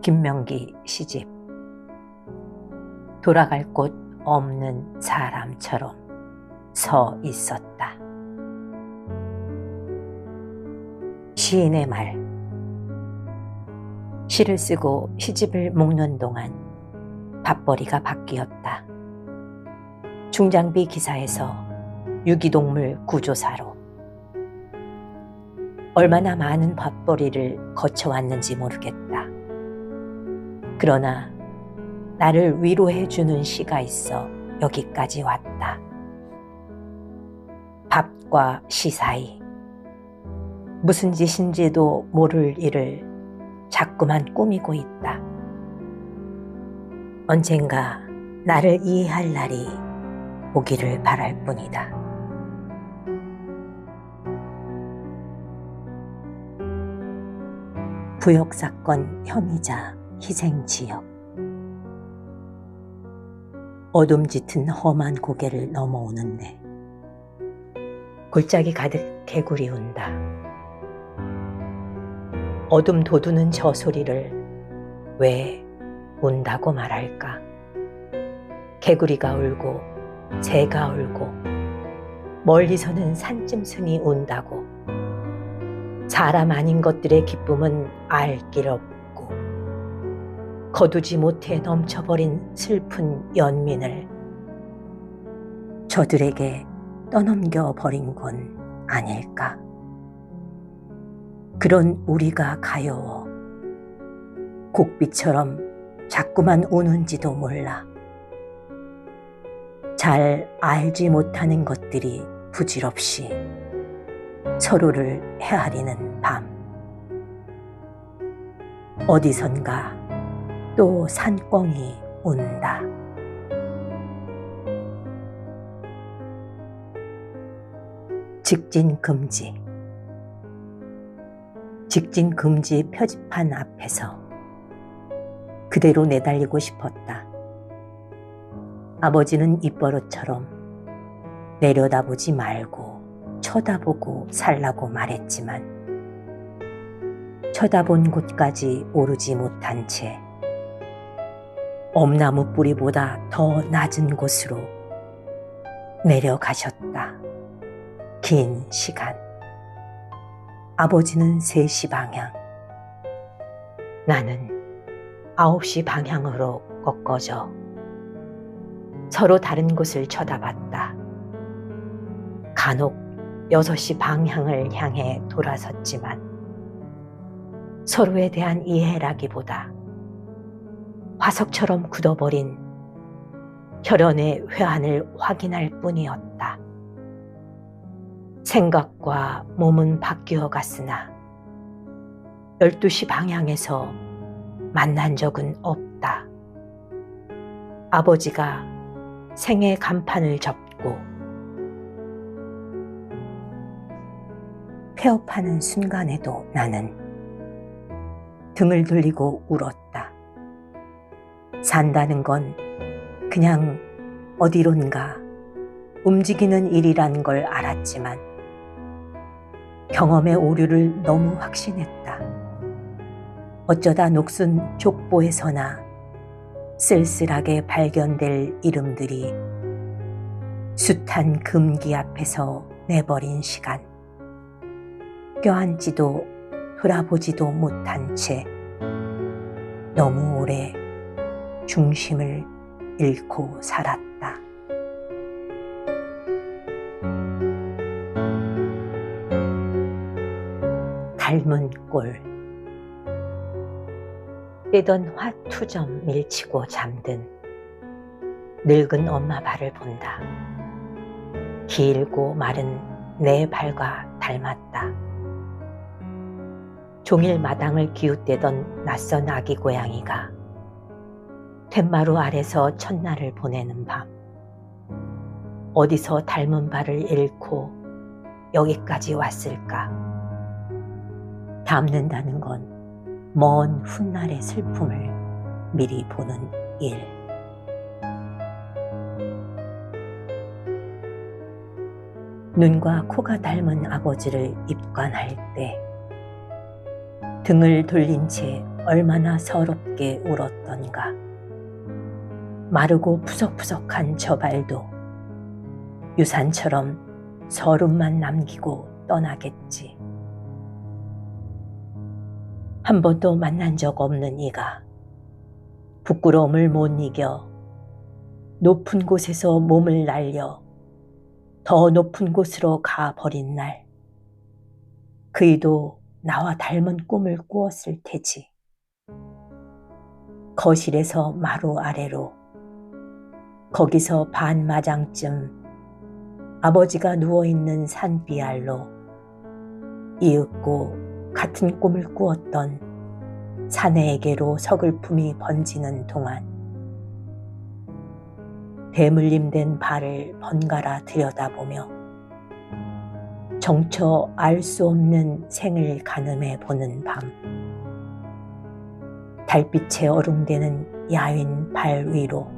김명기 시집 돌아갈 곳 없는 사람처럼 서 있었다. 시인의 말 시를 쓰고 시집을 묶는 동안 밥벌이가 바뀌었다. 중장비 기사에서 유기동물 구조사로 얼마나 많은 밥벌이를 거쳐왔는지 모르겠다. 그러나 나를 위로해 주는 시가 있어 여기까지 왔다. 밥과 시 사이. 무슨 짓인지도 모를 일을 자꾸만 꾸미고 있다. 언젠가 나를 이해할 날이 오기를 바랄 뿐이다. 부역사건 혐의자 희생지역 어둠 짙은 험한 고개를 넘어오는데 골짜기 가득 개구리 운다. 어둠 돋우는 저 소리를 왜 운다고 말할까? 개구리가 울고 새가 울고 멀리서는 산짐승이 운다고 사람 아닌 것들의 기쁨은 알 길 없고 거두지 못해 넘쳐버린 슬픈 연민을 저들에게 떠넘겨 버린 건 아닐까? 그런 우리가 가여워 곡비처럼 자꾸만 우는지도 몰라. 잘 알지 못하는 것들이 부질없이 서로를 헤아리는 밤. 어디선가 또 산꿩이 운다. 직진 금지. 직진 금지 표지판 앞에서 그대로 내달리고 싶었다. 아버지는 입버릇처럼 내려다보지 말고 쳐다보고 살라고 말했지만 쳐다본 곳까지 오르지 못한 채 엄나무 뿌리보다 더 낮은 곳으로 내려가셨다. 긴 시간. 아버지는 3시 방향. 나는 9시 방향으로 꺾어져 서로 다른 곳을 쳐다봤다. 간혹 6시 방향을 향해 돌아섰지만 서로에 대한 이해라기보다 화석처럼 굳어버린 혈연의 회한을 확인할 뿐이었다. 생각과 몸은 바뀌어 갔으나 12시 방향에서 만난 적은 없다. 아버지가 생의 간판을 접고 폐업하는 순간에도 나는 등을 돌리고 울었다. 산다는 건 그냥 어디론가 움직이는 일이란 걸 알았지만 경험의 오류를 너무 확신했다. 어쩌다 녹슨 족보에서나 쓸쓸하게 발견될 이름들이 숱한 금기 앞에서 내버린 시간. 껴안지도 돌아보지도 못한 채 너무 오래 중심을 잃고 살았다. 닮은 꼴. 뜨던 화투점 밀치고 잠든 늙은 엄마 발을 본다. 길고 마른 내 발과 닮았다. 종일 마당을 기웃대던 낯선 아기 고양이가 툇마루 아래서 첫날을 보내는 밤. 어디서 닮은 발을 잃고 여기까지 왔을까? 닮는다는 건 먼 훗날의 슬픔을 미리 보는 일. 눈과 코가 닮은 아버지를 입관할 때 등을 돌린 채 얼마나 서럽게 울었던가. 마르고 푸석푸석한 저 발도 유산처럼 서름만 남기고 떠나겠지. 한 번도 만난 적 없는 이가 부끄러움을 못 이겨 높은 곳에서 몸을 날려 더 높은 곳으로 가 버린 날, 그이도 나와 닮은 꿈을 꾸었을 테지. 거실에서 마루 아래로, 거기서 반마장쯤 아버지가 누워있는 산비알로 이윽고 같은 꿈을 꾸었던 사내에게로 서글픔이 번지는 동안 대물림된 발을 번갈아 들여다보며 정처 알 수 없는 생을 가늠해 보는 밤. 달빛에 어룽대는 야윈 발 위로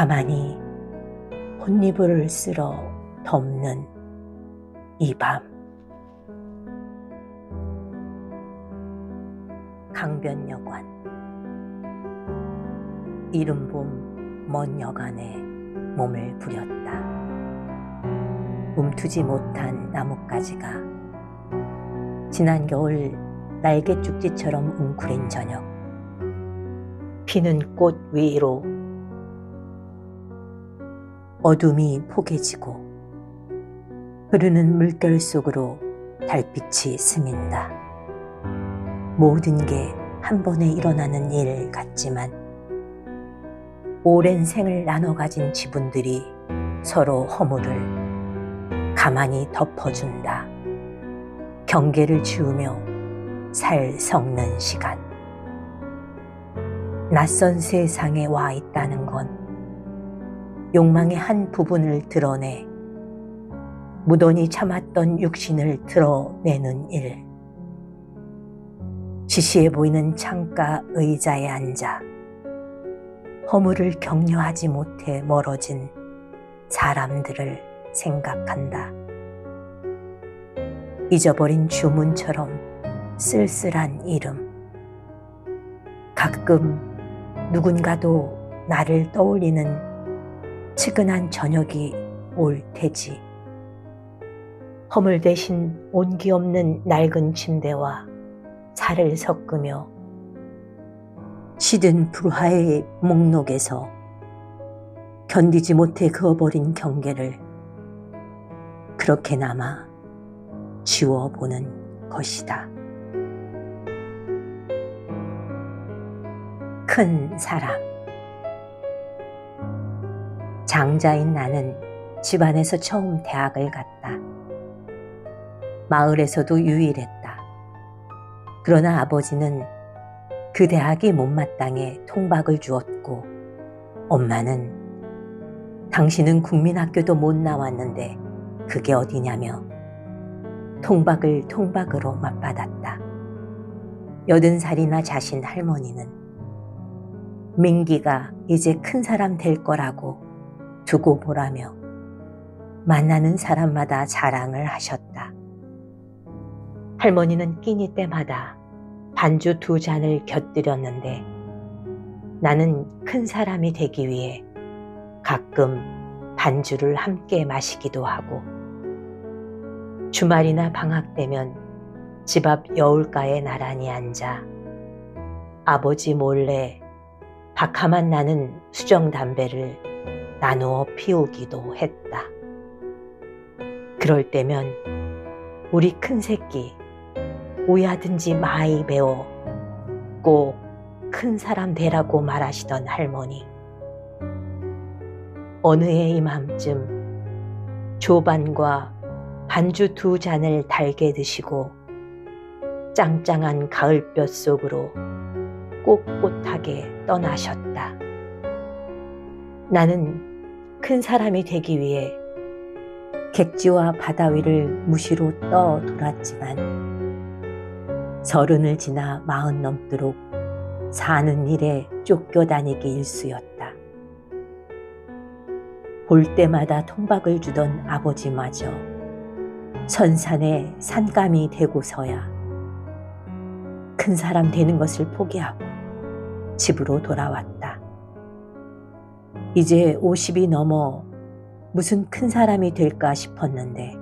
가만히 혼이불을 쓸어 덮는 이 밤. 강변여관. 이른 봄먼 여간에 몸을 부렸다. 움트지 못한 나뭇가지가 지난 겨울 날개 쭉지처럼 웅크린 저녁. 피는 꽃 위로 어둠이 포개지고 흐르는 물결 속으로 달빛이 스민다. 모든 게 한 번에 일어나는 일 같지만 오랜 생을 나눠 가진 지분들이 서로 허물을 가만히 덮어준다. 경계를 지우며 살 섞는 시간. 낯선 세상에 와 있다는 건 욕망의 한 부분을 드러내 무던히 참았던 육신을 드러내는 일. 시시해 보이는 창가 의자에 앉아 허물을 격려하지 못해 멀어진 사람들을 생각한다. 잊어버린 주문처럼 쓸쓸한 이름. 가끔 누군가도 나를 떠올리는 측은한 저녁이 올 테지. 허물 대신 온기 없는 낡은 침대와 살을 섞으며 시든 불화의 목록에서 견디지 못해 그어버린 경계를 그렇게나마 지워보는 것이다. 큰 사람. 장자인 나는 집안에서 처음 대학을 갔다. 마을에서도 유일했다. 그러나 아버지는 그 대학이 못마땅해 통박을 주었고 엄마는 당신은 국민학교도 못 나왔는데 그게 어디냐며 통박을 통박으로 맞받았다. 여든 살이나 자신 할머니는 민기가 이제 큰 사람 될 거라고 두고 보라며 만나는 사람마다 자랑을 하셨다. 할머니는 끼니 때마다 반주 두 잔을 곁들였는데 나는 큰 사람이 되기 위해 가끔 반주를 함께 마시기도 하고 주말이나 방학 되면 집 앞 여울가에 나란히 앉아 아버지 몰래 박하만 나는 수정 담배를 나누어 피우기도 했다. 그럴 때면 우리 큰 새끼 오야든지 마이 배워 꼭 큰 사람 되라고 말하시던 할머니. 어느 해 이맘쯤 조반과 반주 두 잔을 달게 드시고 짱짱한 가을볕 속으로 꼿꼿하게 떠나셨다. 나는 큰 사람이 되기 위해 객지와 바다 위를 무시로 떠 돌았지만 서른을 지나 마흔 넘도록 사는 일에 쫓겨 다니기 일쑤였다. 볼 때마다 통박을 주던 아버지마저 선산에 산감이 되고서야 큰 사람 되는 것을 포기하고 집으로 돌아왔다. 이제 50이 넘어 무슨 큰 사람이 될까 싶었는데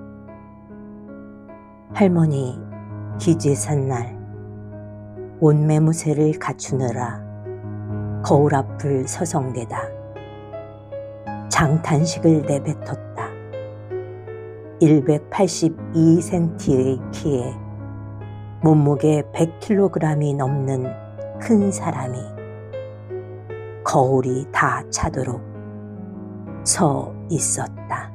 할머니 기지산 날 온매무새를 갖추느라 거울 앞을 서성대다 장탄식을 내뱉었다. 182cm의 키에 몸무게 100kg이 넘는 큰 사람이 거울이 다 차도록 서 있었다.